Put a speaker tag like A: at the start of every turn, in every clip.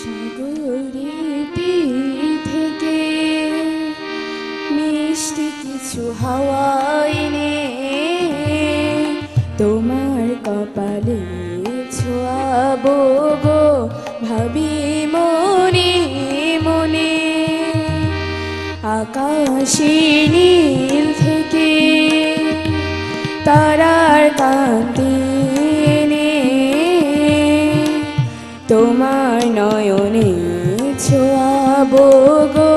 A: সাগরে থেকে মিষ্টি কিছু হাওয়াই নে তোমার কপালে গো। নীল থেকে তারার কান্তি নয়নে ছোয়াবো গো।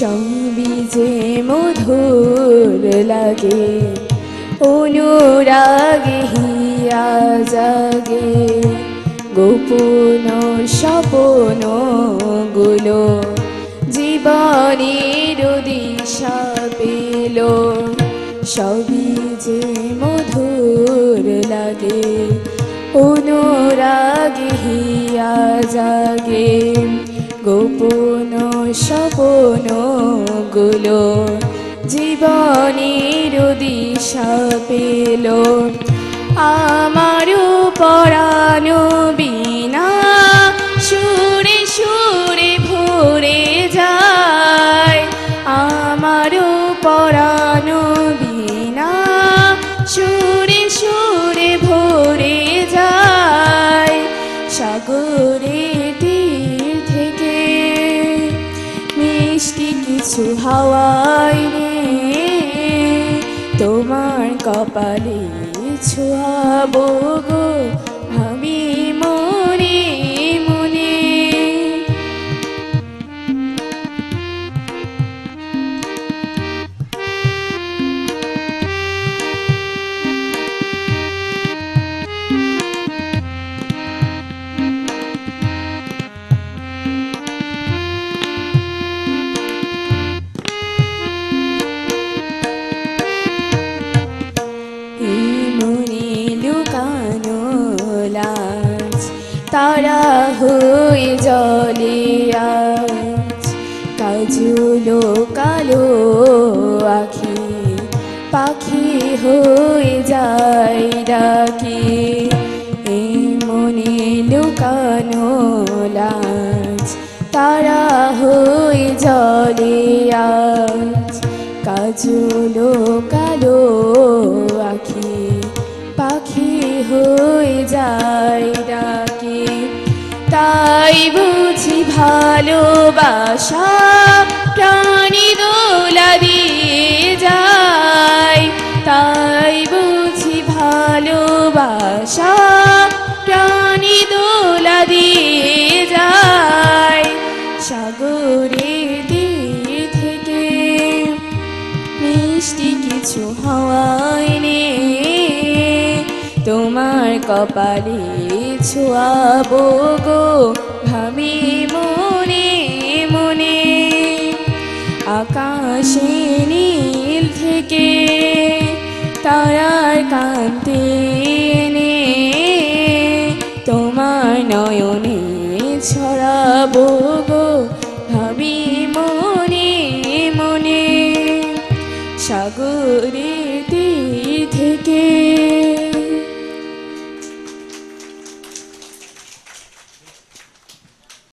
A: সঙ্গীজে মধুর লাগে, অনুরাগে হিয়া জাগে। গোপন স্বপনগুলো জীবনের দিশা পেল সবই যে মধুর লাগে, অনুরাগে হিয়া জাগে। গোপন স্বপন গুলো জীবনের দিশা পেল। আমারও পরানো হাওয়াই রে তোমার কপালি ছোয়াবো গো। হয়ে জলে কাজুলো কালো আখি, পাখি হয়ে যায় ডাকি, এই মনে লুকানো লাজ, তারা হয়ে জলে কাজলো কালো আখি, পাখি হয়ে যায় ডাকে। তাই বুঝি ভালোবাসা, প্রাণী দোলা দিয়ে যায়। তাই বুঝি ভালোবাসা, প্রাণী দোলা দিয়ে যায়। সাগরের দিক থেকে মিষ্টি কিছু হাওয়ায় নে, তোমার কপালে ছোয়াবো গো। আকাশে নীল থেকে, তারার কান্তি নে তোমার নয়নে ছড়াবো গো ভাবি মনে মনে। সাগরে থেকে